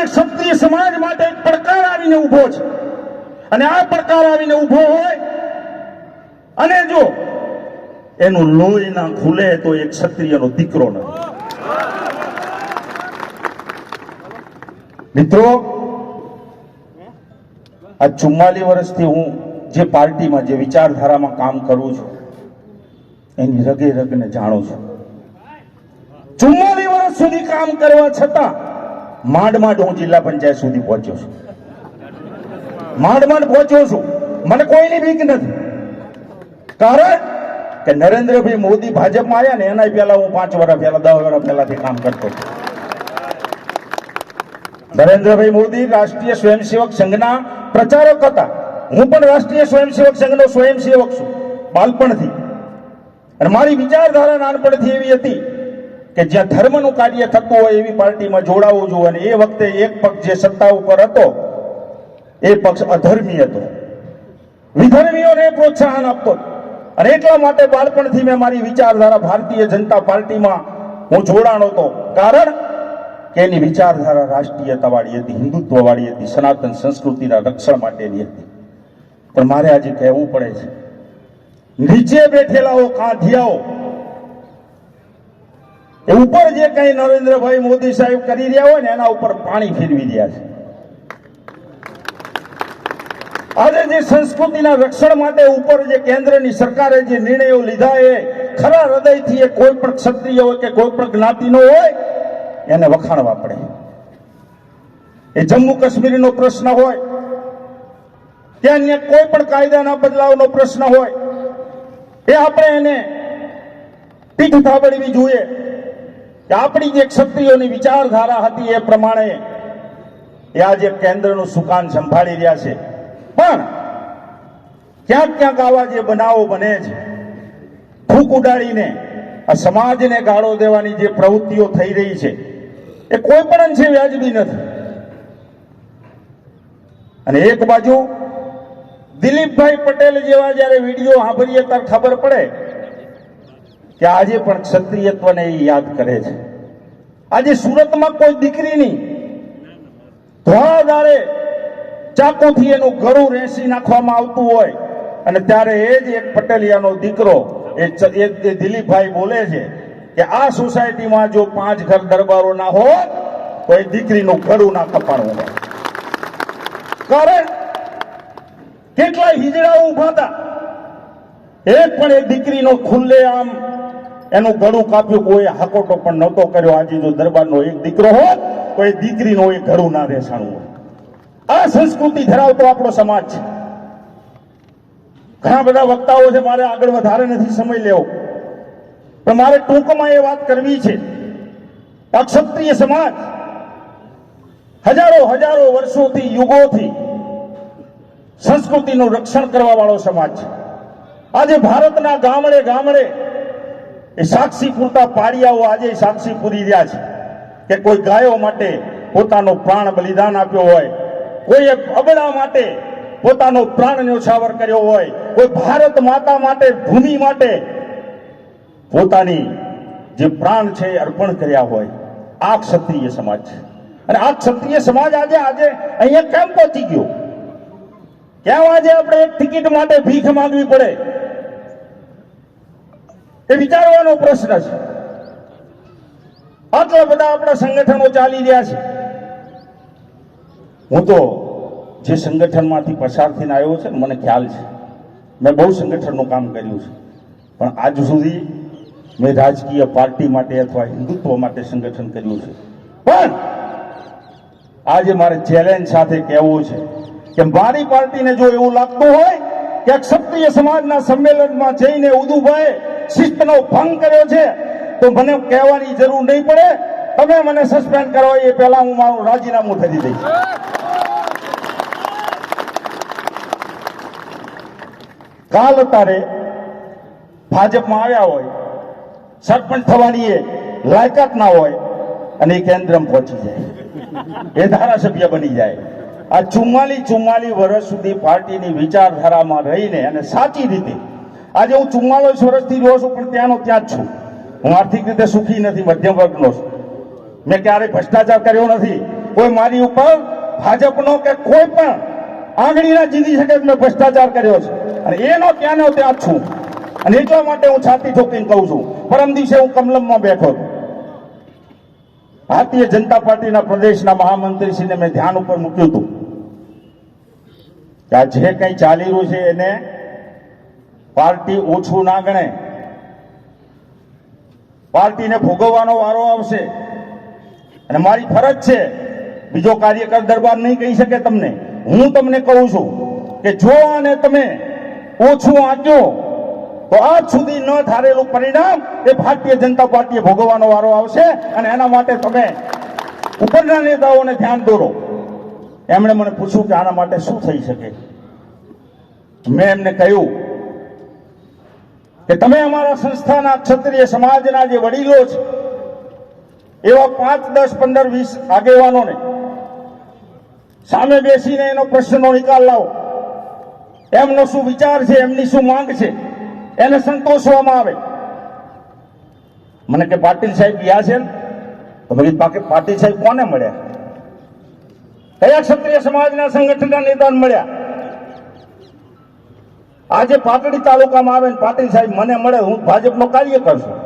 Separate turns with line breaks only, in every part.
આજે ક્ષત્રિય સમાજ માટે એક પડકાર આવીને ઊભો છે. અને આ પડકાર આવીને ઊભો હોય, અને જો એનું લોહી ના ખુલે તો એ ક્ષત્રિયનો દીકરો નથી મિત્રો, આ ચુમ્માલી વર્ષથી હું જે પાર્ટીમાં, જે વિચારધારામાં કામ કરું છું, એની રગે રગને જાણું છું. ચુમ્માલી વર્ષ સુધી કામ કરવા છતાં માંડ માંડ હું જિલ્લા પંચાયત સુધી પહોંચ્યો છું. માંડ માંડ પહોંચ્યો છું. મને કોઈની બીક નથી. કારણ કે નરેન્દ્રભાઈ મોદી ભાજપમાં આવ્યા ને એના પહેલા હું પાંચ વર્ષ પહેલા, દસ વર્ષ પહેલાથી કામ કરતો હતો. નરેન્દ્રભાઈ મોદી રાષ્ટ્રીય સ્વયંસેવક સંઘના પ્રચારક હતા. હું પણ રાષ્ટ્રીય સ્વયંસેવક સંઘનો સ્વયંસેવક છું, બાળપણથી. અને મારી વિચારધારા નાનપણથી એવી હતી કે જ્યાં ધર્મનું કાર્ય થતું હોય એવી પાર્ટીમાં જોડાવું જોઈએ અને એ વખતે એક પક્ષ જે સત્તા ઉપર હતો, એ પક્ષ અધર્મી હતો. વિધર્મીઓને પ્રોત્સાહન આપતો. અને એટલા માટે બાળપણથી મેં મારી વિચારધારા ભારતીય જનતા પાર્ટીમાં હું જોડાણ હતો. કારણ કે એની વિચારધારા રાષ્ટ્રીયતાવાળી હતી, હિન્દુત્વવાળી હતી, સનાતન સંસ્કૃતિના રક્ષણ માટેની હતી. પણ મારે આજે કહેવું પડે છે. નીચે બેઠેલાઓ, કાંધિયાઓ ઉપર જે કઈ નરેન્દ્રભાઈ મોદી સાહેબ કરી રહ્યા હોય ને, એના ઉપર પાણી ફેરવી રહ્યા છે. આજે જે સંસ્કૃતિના રક્ષણ માટે ઉપર જે કેન્દ્રની સરકારે જે નિર્ણયો લીધા એ ખરા હૃદયથી એ કોઈ પણ ક્ષત્રિય હોય કે કોઈ પણ જ્ઞાતિનો હોય, એને વખાણવા પડે. એ જમ્મુ કાશ્મીરનો પ્રશ્ન હોય, ત્યાં અન્ય કોઈ પણ કાયદાના બદલાવનો પ્રશ્ન હોય, એ આપણે એને પીઠ થાબડવી જોઈએ. કે આપણી જે ક્ષત્રિયોની વિચારધારા હતી એ પ્રમાણે એ આજે કેન્દ્રનું સુકાન સંભાળી રહ્યા છે. પણ ક્યાંક ક્યાંક આવા જે બનાવો બને છે. ફૂંક ઉડાડીને, આ સમાજને ગાળો દેવાની જે પ્રવૃત્તિઓ થઈ રહી છે, એ કોઈ પણ અંશે વ્યાજબી નથી. અને એક બાજુ દિલીપભાઈ પટેલ જેવા જ્યારે વીડિયો સાંભળીએ ત્યારે ખબર પડે કે આજે પણ ક્ષત્રિયત્વને એ યાદ કરે છે. આજે સુરતમાં કોઈ દીકરીની ધોળાધારે ચાકુથી એનું ગળું રેસી નાખવામાં આવતું હોય અને ત્યારે એ જ એક પટેલિયાનો દીકરો, એ દિલીપભાઈ બોલે છે કે આ સોસાયટીમાં જો પાંચ ઘર દરબારો ના હોત, તો એ દીકરીનું ગળું ના કપાણું હોય કારણ કેટલાય હિજડાઓ ઊભા હતા. એક પણ એ દીકરીનો ખુલ્લે આમ એનું ઘડું કાપ્યું કોઈ હાકોટો પણ નહોતો કર્યો. આજે જો દરબારનો એક દીકરો હોત તો એ દીકરીનો એ ઘડું ના રેસાણું હોય. આ સંસ્કૃતિ ધરાવતો આપણો સમાજ છે. ઘણા બધા વક્તાઓ છે, મારે આગળ વધારે નથી સમય લેવો. પણ મારે ટૂંકમાં એ વાત કરવી છે. આ ક્ષત્રિય સમાજ હજારો હજારો વર્ષોથી, યુગોથી સંસ્કૃતિનું રક્ષણ કરવા વાળો સમાજ છે. આજે ભારતના ગામડે ગામડે એ સાક્ષી પૂરતા પાડિયાઓ આજે સાક્ષી પૂરી રહ્યા છે કે કોઈ ગાયો માટે પોતાનો પ્રાણ બલિદાન આપ્યો હોય કોઈએ અબડા માટે પોતાનો પ્રાણ ન્યોછાવર કર્યો હોય, કોઈ ભારત માતા માટે, ભૂમિ માટે પોતાની જે પ્રાણ છે અર્પણ કર્યા હોય, આ ક્ષત્રિય સમાજ છે. અને આ ક્ષત્રિય સમાજ આજે આજે અહીંયા કેમ પહોંચી ગયો? કેમ આજે આપણે એક ટિકિટ માટે ભીખ માંગવી પડે? એ વિચારવાનો પ્રશ્ન છે. આટલા બધા આપણા સંગઠનો ચાલી રહ્યા છે. હું તો જે સંગઠનમાંથી પસાર થઈને આવ્યો છે મને ખ્યાલ છે. મેં બહુ સંગઠનનું કામ કર્યું છે. પણ આજ સુધી મેં રાજકીય પાર્ટી માટે અથવા હિન્દુત્વ માટે સંગઠન કર્યું છે. પણ આજે મારે ચેલેન્જ સાથે કહેવું છે કે મારી પાર્ટીને જો એવું લાગતું હોય કે ક્ષત્રિય સમાજના સંમેલનમાં જઈને ઉદુભાઈ શિસ્તનો ભંગ કર્યો છે, તો મને કહેવાની જરૂર નહીં પડે. તમે મને સસ્પેન્ડ કરો, એ પહેલા હું મારું રાજીનામું કરી દઈશ. કાલ તારે ભાજપમાં આવ્યા હોય, સરપંચ થવાની એ લાયકાત ના હોય, અને એ કેન્દ્રમાં પહોંચી જાય. એ ધારાસભ્ય બની જાય. આ ચુમ્માલી ચુમ્માલી વર્ષ સુધી પાર્ટીની વિચારધારામાં રહીને અને સાચી રીતે આજે હું ચુમ્માલીસ વર્ષથી જોઉં છું, પણ ત્યાંનો ત્યાં જ છું. હું આર્થિક રીતે સુખી નથી, મધ્યમ વર્ગનો મેં ક્યારેય ભ્રષ્ટાચાર કર્યો નથી. કોઈ મારી ઉપર ભાજપનો કે કોઈ પણ આંગળી ના જીતી શકે મેં ભ્રષ્ટાચાર કર્યો છે. અને એનો ત્યાંનો ત્યાં જ છું. અને એટલા માટે હું છાતી ઠોકીને કહું છું, પરમ દિવસે હું કમલમમાં બેઠો હતો ભારતીય જનતા પાર્ટીના પ્રદેશના મહામંત્રીશ્રીને મેં ધ્યાન ઉપર મૂક્યું હતું કે આ જે કંઈ ચાલી રહ્યું છે એને પાર્ટી ઓછું ના ગણે પાર્ટીને ભોગવવાનો વારો આવશે. અને મારી ફરજ છે, બીજો કાર્યકર દરબાર નહીં કહી શકે તમને. હું તમને કહું છું કે જો આને તમે ઓછું આંક્યો તો આજ સુધી ન ધારેલું પરિણામ એ ભારતીય જનતા પાર્ટીએ ભોગવવાનો વારો આવશે અને એના માટે તમે ઉપરના નેતાઓને ધ્યાન દોરો. એમણે મને પૂછ્યું કે આના માટે શું થઈ શકે? મેં એમને કહ્યું કે તમે અમારા સંસ્થાના ક્ષત્રિય સમાજના જે વડીલો છે, એવા પાંચ, દસ, પંદર, વીસ આગેવાનોને સામે બેસીને એનો પ્રશ્નનો નિકાલ લાવો. એમનો શું વિચાર છે, એમની શું માંગ છે, એને સંતોષવામાં આવે. મને કે પાટીલ સાહેબ ગયા છે તો પાકે- પાટીલ સાહેબ કોને મળ્યા? કયા ક્ષત્રિય સમાજના સંગઠનના નેતાને મળ્યા? આજે પાટડી તાલુકામાં આવે ને પાટીલ સાહેબ મને મળે, હું ભાજપનો કાર્યકર છું.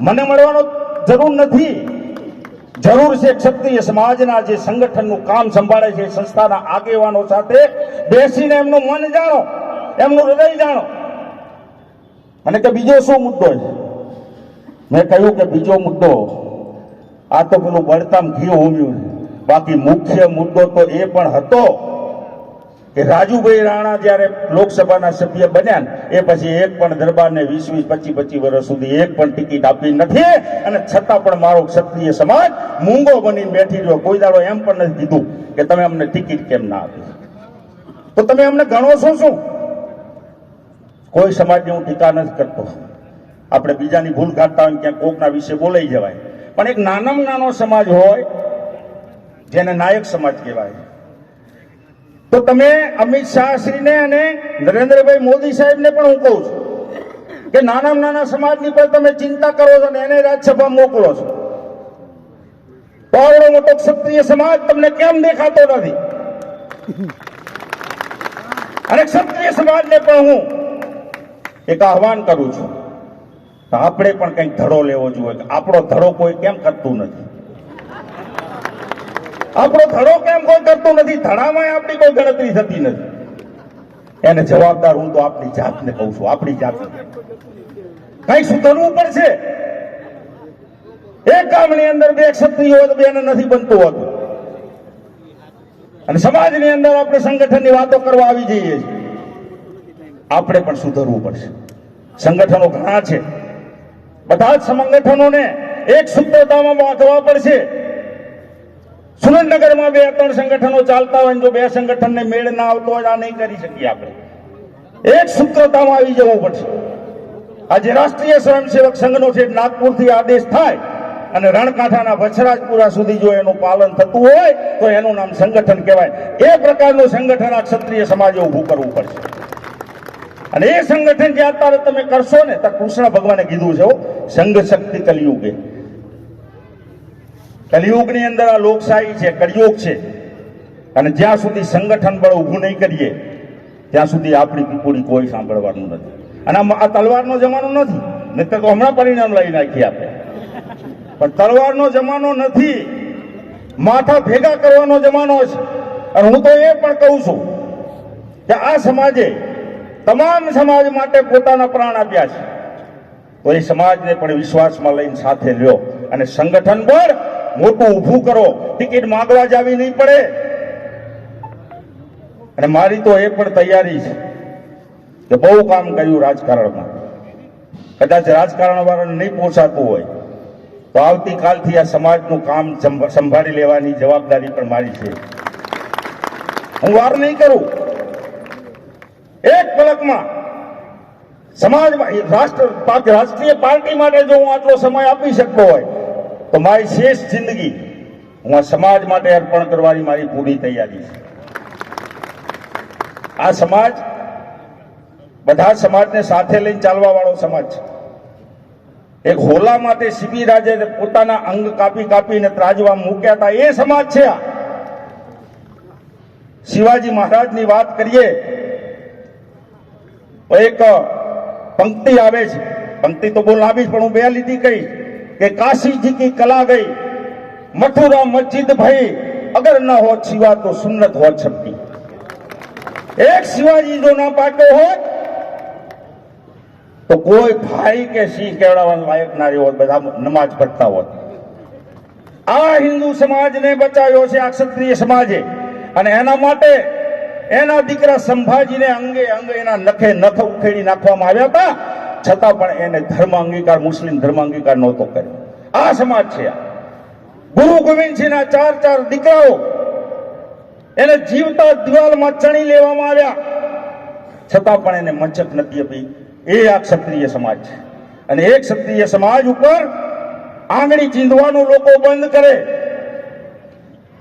મને મળવાનો જરૂર નથી. જરૂર છે ક્ષત્રિય સમાજના જે સંગઠનનું કામ સંભાળે છે સંસ્થાના આગેવાનો સાથે બેસીને એમનું મન જાણો, એમનું હૃદય જાણો. અને કે બીજો શું મુદ્દો છે? મેં કહ્યું કે બીજો મુદ્દો, આ તો પેલું બળતામ ઘી હોમ્યું બાકી મુખ્ય મુદ્દો તો એ પણ હતો કે રાજુભાઈ રાણા જ્યારે લોકસભાના સભ્ય બન્યા એ પછી એક પણ દરબારને વીસ વીસ પચીસ પચીસ વર્ષ સુધી એક પણ ટિકિટ આપી નથી અને છતાં પણ મારો ક્ષત્રિય સમાજ મૂંગો બની બેઠી રહ્યો. કોઈ દાડો એમ પણ નથી કીધું કે તમે અમને ટિકિટ કેમ ના આપી તો તમે અમને ગણો છો શું? કોઈ સમાજની હું ટીકા નથી કરતો. આપણે બીજાની ભૂલ કાઢતા હોય ક્યાંક કોકના વિશે બોલાઈ જવાય. પણ એક નાનામાં નાનો સમાજ હોય, જેને નાયક સમાજ કહેવાય. તો તમે અમિત શાહ શ્રીને અને નરેન્દ્રભાઈ મોદી સાહેબને પણ હું કહું છું કે નાના નાના સમાજની પણ તમે ચિંતા કરો છો ને એને રાજ્યસભા મોકલો છો. તો મોટો ક્ષત્રિય સમાજ તમને કેમ દેખાતો નથી? અને ક્ષત્રિય સમાજને પણ હું એક આહવાન કરું છું આપણે પણ કંઈક ધડો લેવો જોઈએ. આપણો ધડો કોઈ કેમ કરતું નથી? આપણો ધડો કેમ કોઈ કરતું નથી? ધડામાં આપણી કોઈ ગણતરી થતી નથી. એને જવાબદાર હું તો આપણી જાતને કહું છું, આપણી જાતને. કઈ સુધરવું પડશે? એક ગામની અંદર બે ક્ષત્રિય હોય તો બેને નથી બનતું હોતું. અને સમાજની અંદર આપણે સંગઠનની વાતો કરવા આવી જઈએ છીએ. આપણે પણ સુધરવું પડશે. સંગઠનો ઘણા છે. બધા જ સંગઠનોને એક સૂત્રતામાં બાંધવા પડશે. સુરેન્દ્રનગરમાં બે ત્રણ સંગઠનો ચાલતા હોય જો બે સંગઠનને મેળ ના આવતો હોય આ નહીં કરી શકીએ આપણે. એક સૂત્રતામાં આવી જવું પડશે. આજે રાષ્ટ્રીય સ્વયંસેવક સંઘનો છે નાગપુરથી આદેશ થાય અને રણકાંઠાના વછરાજપુરા સુધી જો એનું પાલન થતું હોય તો એનું નામ સંગઠન કહેવાય. એ પ્રકારનું સંગઠન આ ક્ષત્રિય સમાજે ઊભું કરવું પડશે. અને એ સંગઠન જે અત્યારે તમે કરશો ને, તો કૃષ્ણ ભગવાને કીધું છે સંઘ શક્તિ કલિયુગે. કલિયુગની અંદર આ લોકશાહી છે, કળિયુગ છે. અને જ્યાં સુધી સંગઠન બળ ઊભું નહીં કરીએ, ત્યાં સુધી આપણી પીપુડી કોઈ સાંભળવાનું નથી. અને આ તલવારનો જમાનો નથી, નહીં તો હમણાં પરિણામ લઈ નાખીએ આપણે. પણ તલવારનો જમાનો નથી. માથા ભેગા કરવાનો જમાનો છે. અને હું તો એ પણ કહું છું કે આ સમાજે તમામ સમાજ માટે પોતાના પ્રાણ આપ્યા છે. તો એ સમાજને પણ વિશ્વાસમાં લઈને સાથે લ્યો. અને સંગઠન બળ મોટું ઊભું કરો. ટિકિટ માંગવા જાવી નહીં પડે. અને મારી તો એ પણ તૈયારી છે કે બહુ કામ કર્યું રાજકારણમાં. કદાચ રાજકારણ વાળાને નહીં પહોંચાતું હોય, તો આવતીકાલથી આ સમાજનું કામ સંભાળી લેવાની જવાબદારી પણ મારી છે. હું વાર નહીં કરું. એક પલકમાં સમાજમાં રાષ્ટ્ર રાષ્ટ્રીય પાર્ટી માટે જો હું આટલો સમય આપી શકતો હોય તો મારી શેષ જિંદગી હું આ સમાજ માટે અર્પણ કરવાની મારી પૂરી તૈયારી છે. આ સમાજ બધા સમાજને સાથે લઈને ચાલવા વાળો સમાજ છે. એક હોલા માટે શિબી રાજે પોતાના અંગ કાપી કાપીને ત્રાજવા મૂક્યા હતા એ સમાજ છે આ. શિવાજી મહારાજની વાત કરીએ, તો એક પંક્તિ આવે છે. પંક્તિ તો બહુ લાંબી પણ હું બે લીધી કઈ કે કાશીજી કી કલા ગઈ. મથુરા મસ્જિદ ભાઈ. અગર ન હોત શિવા તો સુન્નત હોત છપકી એક શિવાજી જો ના પાક્યો હોત, તો કોઈ ભાઈ કે સિંહ કેવડાવવાનું લાયક ના રહ્યો હોત, બધા નમાજ પઢતા હોત. આ હિન્દુ સમાજને બચાવ્યો છે, આ ક્ષત્રિય સમાજે. અને એના માટે એના દીકરા સંભાજીને અંગે અંગે એના નખે નખ ઉખેડી નાખવામાં આવ્યા હતા. છતાં પણ એને ધર્મ અંગીકાર, મુસ્લિમ ધર્મ અંગીકાર નહોતો કર્યો. આ સમાજ છે ગુરુ ગોવિંદસિંહના ચાર ચાર દીકરાઓ એને જીવતા દિવાલમાં ચણી લેવામાં આવ્યા. છતાં પણ એને મંચક નથી આપી. એ આ ક્ષત્રિય સમાજ છે. અને એ ક્ષત્રિય સમાજ ઉપર આંગળી ચીંધવાનું લોકો બંધ કરે.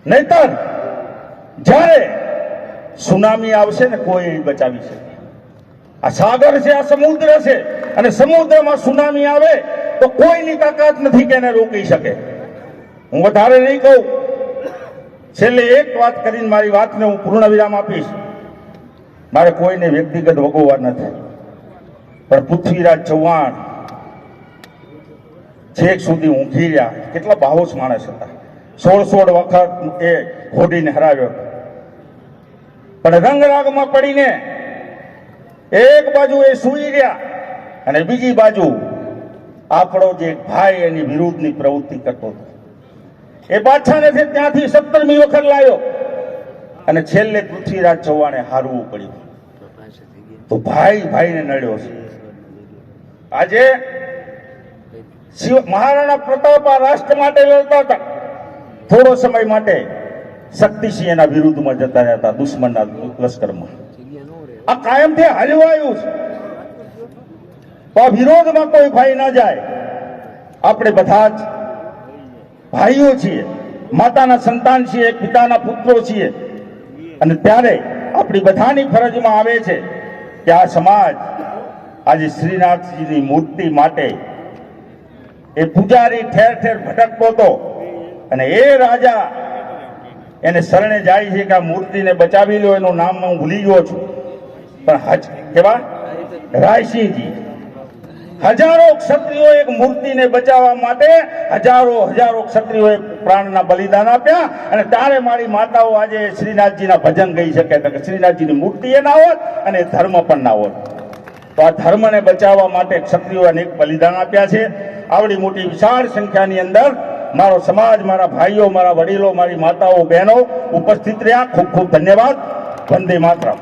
નહીતર જ્યારે સુનામી આવશે ને કોઈ બચાવી શકે. આ સાગર છે, આ સમુદ્ર છે. અને સમુદ્રમાં સુનામી આવે તો કોઈની તાકાત નથી કે એને રોકી શકે. હું વધારે નહીં કહું. છેલ્લે એક વાત કરીને મારી વાતને હું પૂર્ણ વિરામ આપીશ. મારે કોઈને વ્યક્તિગત વગોવા નથી. પણ પૃથ્વીરાજ ચૌહાણ છેક સુધી ઊંઘી રહ્યા. કેટલા બાહોશ માણસ હતા. સોળ સોળ વખત એ હોડીને હરાવ્યો. પણ રંગરાગમાં પડીને એક બાજુ એ સૂઈ રહ્યા. અને બીજી બાજુ આપણો જે ભાઈ એની વિરુદ્ધની પ્રવૃત્તિ કરતો હતો. એ પાછા નથી ત્યાંથી સત્તરમી વખત લાવ્યો અને છેલ્લે પૃથ્વીરાજ ચૌહાણે હારવું પડ્યું. તો ભાઈ ભાઈને નડ્યો છે. આજે મહારાણા પ્રતાપ આ રાષ્ટ્ર માટે લડતા હતા. થોડો સમય માટે શક્તિસિંહ એના વિરુદ્ધમાં જતા રહ્યા હતા દુશ્મનના લશ્કરમાં. આ કાયમથી હાલ્યું આવ્યું છે. આ વિરોધમાં કોઈ ભાઈ ના જાય. આપણે બધા જ ભાઈઓ છીએ, માતાના સંતાન છીએ પિતાના પુત્રો છીએ. અને ત્યારે આપણી બધાની ફરજમાં આવે છે કે આ સમાજ આજે શ્રીનાથજીની મૂર્તિ માટે એ પૂજારી ઠેર ઠેર ભટકતો હતો. અને એ રાજા એને શરણે જાય છે કે આ મૂર્તિને બચાવી લો, એનું નામ હું ભૂલી ગયો છું. પણ હજ કેવા? રાયસિંહજી. હજારો ક્ષત્રિયો એક મૂર્તિને બચાવવા માટે હજારો હજારો ક્ષત્રિયોએ પ્રાણના બલિદાન આપ્યા અને ત્યારે મારી માતાઓ આજે શ્રીનાથજીના ભજન ગઈ શકે કે શ્રીનાથજીની મૂર્તિ એ ના હોત અને ધર્મ પણ ના હોત. તો આ ધર્મને બચાવવા માટે ક્ષત્રિયોએ અનેક બલિદાન આપ્યા છે. આવડી મોટી વિશાળ સંખ્યાની અંદર મારો સમાજ, મારા ભાઈઓ, મારા વડીલો, મારી માતાઓ, બહેનો ઉપસ્થિત રહ્યા. ખૂબ ખૂબ ધન્યવાદ. વંદે માતરમ.